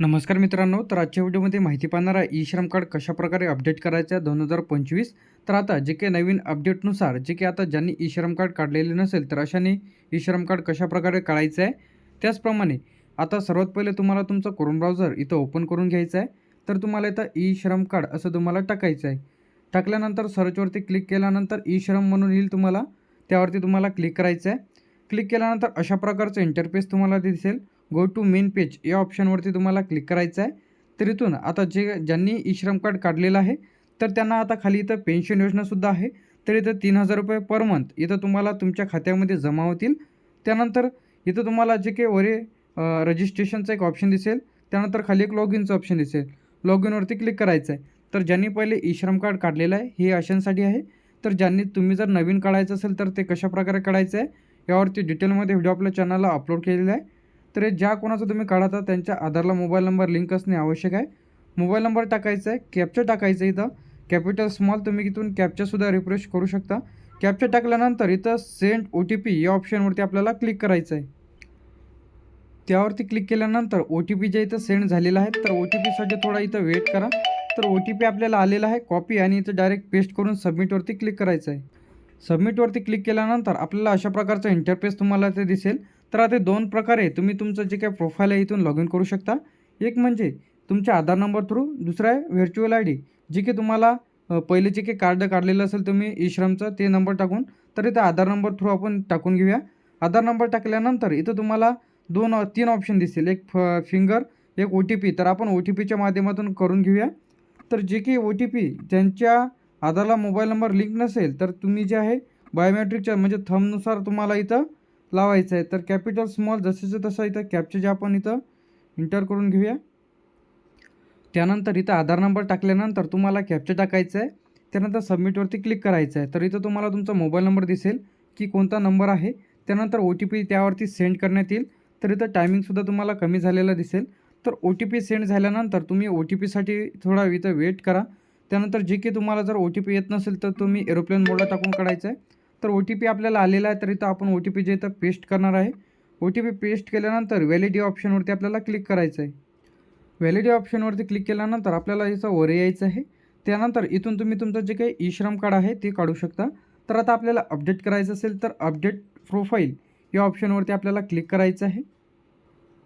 नमस्कार मित्रांनो तर आजच्या व्हिडिओमध्ये माहिती पाहणार आहे ई श्रम कार्ड कशाप्रकारे अपडेट करायचं आहे दोन हजार पंचवीस. तर आता जे काही नवीन अपडेटनुसार जे काही आता ज्यांनी ई श्रम कार्ड काढलेले नसेल तर अशाने ई श्रम कार्ड कशाप्रकारे काढायचं आहे त्याचप्रमाणे आता सर्वात पहिले तुम्हाला तुमचं क्रोम ब्राउझर इथं ओपन करून घ्यायचं आहे. तर तुम्हाला इथं ई श्रम कार्ड असं तुम्हाला टाकायचं आहे. टाकल्यानंतर सर्चवरती क्लिक केल्यानंतर ई श्रम म्हणून येईल तुम्हाला त्यावरती तुम्हाला क्लिक करायचं आहे. क्लिक केल्यानंतर अशा प्रकारचं इंटरफेस तुम्हाला दिसेल. गो टू मेन पेज या ऑप्शनवरती तुम्हाला क्लिक करायचं आहे. तर इथून आता जे ज्यांनी ई श्रम कार्ड काढलेलं आहे तर त्यांना आता खाली इथं पेन्शन योजनासुद्धा आहे. तर इथं तीन हजार रुपये पर मंथ इथं तुम्हाला तुमच्या खात्यामध्ये जमा होतील. त्यानंतर इथं तुम्हाला जे काही वरे रजिस्ट्रेशनचं एक ऑप्शन दिसेल. त्यानंतर खाली एक लॉग इनचं ऑप्शन दिसेल. लॉग इनवरती क्लिक करायचं आहे. तर ज्यांनी पहिले ई श्रम कार्ड काढलेलं आहे हे अशांसाठी आहे. तर ज्यांनी तुम्ही जर नवीन काढायचं असेल तर ते कशाप्रकारे काढायचं आहे यावरती डिटेलमध्ये व्हिडिओ आपल्या चॅनलला अपलोड केलेला आहे. तर हे ज्या कोणाचं तुम्ही काढाता त्यांच्या आधारला मोबाईल नंबर लिंक असणे आवश्यक आहे. मोबाईल नंबर टाकायचा आहे कॅप्चर टाकायचं आहे इथं. कॅपिटल स्मॉल तुम्ही इथून कॅप्चरसुद्धा रिफ्रेश करू शकता. कॅप्चर टाकल्यानंतर इथं सेंड ओ टी पी या ऑप्शनवरती आपल्याला क्लिक करायचं आहे. त्यावरती क्लिक केल्यानंतर ओ टी पी जे इथं सेंड झालेलं आहे तर ओ टी पीसाठी थोडा इथं वेट करा. तर ओ टी पी आपल्याला आलेला आहे कॉपी आणि इथं डायरेक्ट पेस्ट करून सबमिटवरती क्लिक करायचं आहे. सबमिटवरती क्लिक केल्यानंतर आपल्याला अशा प्रकारचा इंटरफेस तुम्हाला ते दिसेल. तर आता दोन प्रकारे तुम्ही तुमचं जे काही प्रोफाईल आहे इथून लॉग इन करू शकता. एक म्हणजे तुमच्या आधार नंबर थ्रू दुसरा आहे व्हर्च्युअल आय डी जे की तुम्हाला पहिले जे काही कार्ड काढलेलं असेल तुम्ही ईश्रमचं ते नंबर टाकून तर इथं आधार नंबर थ्रू आपण टाकून घेऊया. आधार नंबर टाकल्यानंतर इथं तुम्हाला दोन तीन ऑप्शन दिसतील एक फ फिंगर एक ओ टी पी तर आपण ओ टी पीच्या माध्यमातून करून घेऊया. तर जे की ओ टी पी ज्यांच्या आधारला मोबाईल नंबर लिंक नसेल तर तुम्ही जे आहे बायोमॅट्रिकच्या म्हणजे थंबनुसार तुम्हाला इथं लावायचं आहे तर कॅपिटल स्मॉल जसेचं तसं इथं कॅपचे जे आपण इथं इंटर करून घेऊया. त्यानंतर इथं आधार नंबर टाकल्यानंतर तुम्हाला कॅपचे टाकायचं आहे त्यानंतर सबमिटवरती क्लिक करायचं आहे तर इथं तुम्हाला तुमचा मोबाईल नंबर दिसेल की कोणता नंबर आहे. त्यानंतर ओ टी पी त्यावरती सेंड करण्यात येईल. तर इथं टायमिंगसुद्धा तुम्हाला कमी झालेला दिसेल. तर ओ टी पी सेंड झाल्यानंतर तुम्ही ओ टी पीसाठी थोडा इथं वेट करा. त्यानंतर जे की तुम्हाला जर ओ टी पी येत नसेल तर तुम्ही एरोप्लेन मोडला टाकून काढायचं आहे तर ओ टी पी आपल्याला आलेला आहे तर इथं आपण ओ टी पी जे इथं पेस्ट करणार आहे. ओ टी पी पेस्ट केल्यानंतर व्हॅलिडी ऑप्शनवरती आपल्याला क्लिक करायचं आहे व्हॅलिडी ऑप्शनवरती क्लिक केल्यानंतर आपल्याला याचं वर यायचं आहे. त्यानंतर इथून तुम्ही तुमचं जे काही ई श्रम कार्ड आहे ते काढू शकता. तर आता आपल्याला अपडेट करायचं असेल तर अपडेट प्रोफाईल या ऑप्शनवरती आपल्याला क्लिक करायचं आहे.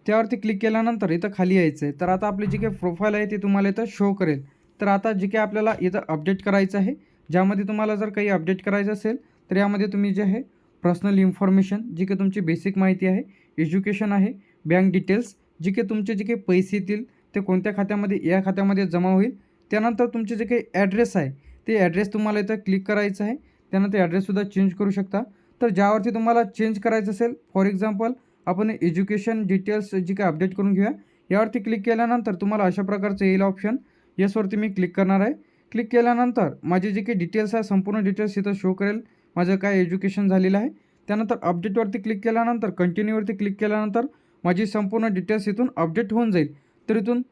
त्यावरती क्लिक केल्यानंतर इथं खाली यायचं आहे तर आता आपली जी काही प्रोफाईल आहे ती तुम्हाला इथं शो करेल. तर आता जे काही आपल्याला इथं अपडेट करायचं आहे ज्यामध्ये तुम्हाला जर काही अपडेट करायचं असेल तर यामध्ये तुम्ही जे आहे पर्सनल इन्फॉर्मेशन जी काही तुमची बेसिक माहिती आहे एज्युकेशन आहे बँक डिटेल्स जी काही तुमचे जे काही पैसे येतील ते कोणत्या खात्यामध्ये या खात्यामध्ये जमा होईल त्यानंतर तुमचे जे काही ॲड्रेस आहे ते ॲड्रेस तुम्हाला इथं क्लिक करायचं आहे त्यानंतर ॲड्रेससुद्धा चेंज करू शकता. तर ज्यावरती तुम्हाला चेंज करायचं असेल फॉर एक्झाम्पल आपण एज्युकेशन डिटेल्स जी काही अपडेट करून घेऊया यावरती क्लिक केल्यानंतर तुम्हाला अशा प्रकारचं येईल ऑप्शन यसवरती मी क्लिक करणार आहे. क्लिक केल्यानंतर माझे जे काही डिटेल्स आहे संपूर्ण डिटेल्स इथं शो करेल. माझं काय एज्युकेशन झालेलं आहे त्यानंतर अपडेटवरती क्लिक केल्यानंतर कंटिन्यूवरती क्लिक केल्यानंतर माझी संपूर्ण डिटेल्स इथून अपडेट होऊन जाईल. तर इथून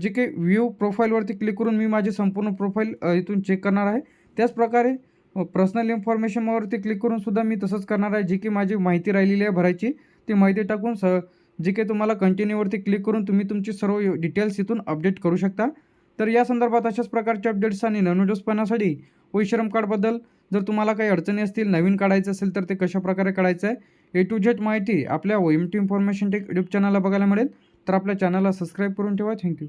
जे काही व्ह्यू प्रोफाईलवरती क्लिक करून मी माझी संपूर्ण प्रोफाईल इथून चेक करणार आहे. त्याचप्रकारे पर्सनल इन्फॉर्मेशनवरती क्लिक करून सुद्धा मी तसंच करणार आहे. जी की माझी माहिती राहिलेली आहे भरायची ती माहिती टाकून स जे काही तुम्हाला कंटिन्यूवरती क्लिक करून तुम्ही तुमची सर्व डिटेल्स इथून अपडेट करू शकता. तर या संदर्भात अशाच प्रकारचे अपडेट्स आणि नवीन व्हिडिओज पाहण्यासाठी वैश्रम कार्डबद्दल जर तुम्हाला काही अडचणी असतील नवीन काढायचं असेल तर ते कशाप्रकारे काढायचं आहे ए टू झेड माहिती आपल्या M T information tech YouTube चॅनलला बघायला मिळेल. तर आपल्या चॅनलला सबस्क्राईब करून ठेवा. थँक्यू